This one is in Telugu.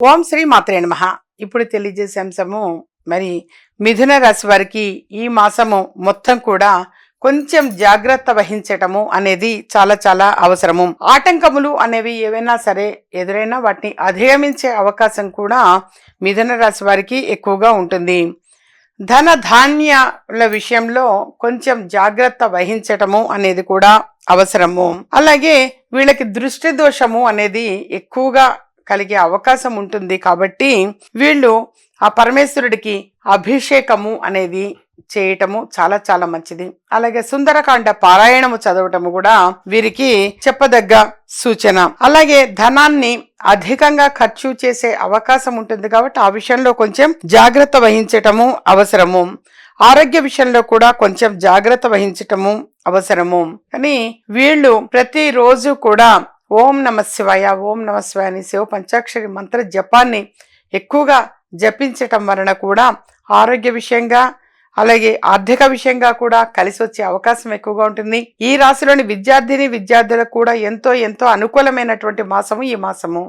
ఓం శ్రీ మాత్రే నమ. ఇప్పుడు తెలియజేసే అంశము మరి మిథున రాశి వారికి ఈ మాసము మొత్తం కూడా కొంచెం జాగ్రత్త వహించటము అనేది చాలా చాలా అవసరము. ఆటంకములు అనేవి ఏవైనా సరే ఎదురైనా వాటిని అధిగమించే అవకాశం కూడా మిథున రాశి వారికి ఎక్కువగా ఉంటుంది. ధన ధాన్యాల విషయంలో కొంచెం జాగ్రత్త వహించటము అనేది కూడా అవసరము. అలాగే వీళ్ళకి దృష్టి దోషము అనేది ఎక్కువగా కలిగే అవకాశం ఉంటుంది కాబట్టి వీళ్ళు ఆ పరమేశ్వరుడికి అభిషేకము అనేది చేయటము చాలా చాలా మంచిది. అలాగే సుందరకాండ పారాయణము చదవటము కూడా వీరికి చెప్పదగ్గ సూచన. అలాగే ధనాన్ని అధికంగా ఖర్చు చేసే అవకాశం ఉంటుంది కాబట్టి ఆ విషయంలో కొంచెం జాగ్రత్త వహించటము అవసరము. ఆరోగ్య విషయంలో కూడా కొంచెం జాగ్రత్త వహించటము అవసరము. కానీ వీళ్ళు ప్రతిరోజు కూడా ఓం నమ శివాయ ఓం నమ శివాయ అని శివ పంచాక్షరి మంత్ర జపాన్ని ఎక్కువగా జపించటం వలన కూడా ఆరోగ్య విషయంగా అలాగే ఆర్థిక విషయంగా కూడా కలిసి వచ్చే అవకాశం ఎక్కువగా ఉంటుంది. ఈ రాశిలోని విద్యార్థిని విద్యార్థులకు కూడా ఎంతో ఎంతో అనుకూలమైనటువంటి మాసము ఈ మాసము.